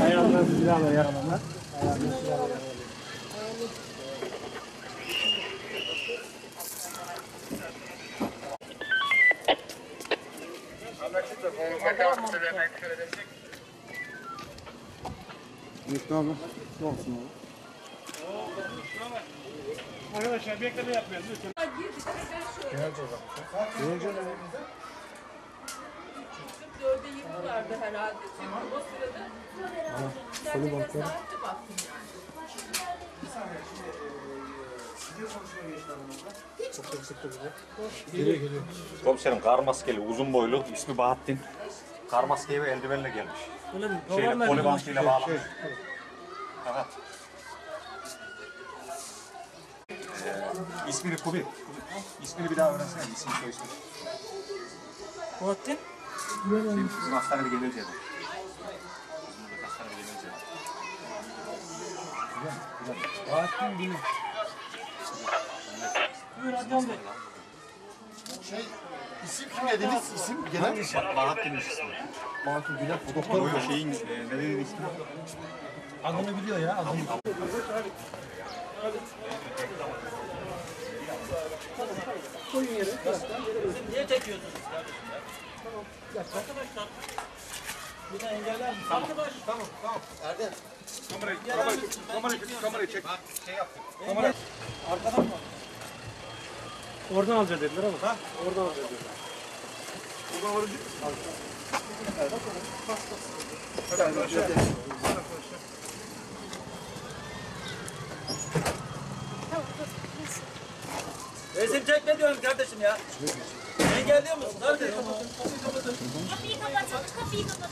Ayağından silahla yaralanan. Ayağından silahla yaralanan. Müftü abi. Olsun abi? Arkadaşlar bekleme yapmayalım lütfen. Dörde yirmi vardı herhalde. Çünkü o sırada internete saati baktım yani. Komiserim kar maskeli, uzun boylu, ismi Bahattin. Kar maskeli ve eldivenle gelmiş. Şeyle, polibantıyla bağlamış. Evet. Ee, ismini Kubi. İsmini bir daha öğrensene. İsmi soy ismi. Bahattin. Bizim, bizim hastanede gelince de. Bahattin Bilim. Buyur Adnan Bey. Şey, isim kim dediniz? İsim genel mi? Ba- Bahattin'miş ismi. Bahattin Bilal. O doktor Doktor mu? o şeyin, e, ne dedi ismi? Adını biliyor ya. Adını. Niye çekiyorsunuz ya? Arkadaşlar. Bir de engeller misin? Arkadaş. Tamam tamam. Erdem. Kamerayı, kamerayı, kamerayı, kamerayı çek. Şey yap. Arkadan mı? Oradan alacağız dediler ama. Ha? Oradan alacağız dediler. Resim çekme diyorum kardeşim ya. Engelliyor musun? Hadi. Kapıyı kapatalım, kapıyı kapatalım.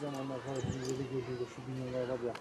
zamanlar para bizim yeri gördüğünde şu binalar var ya.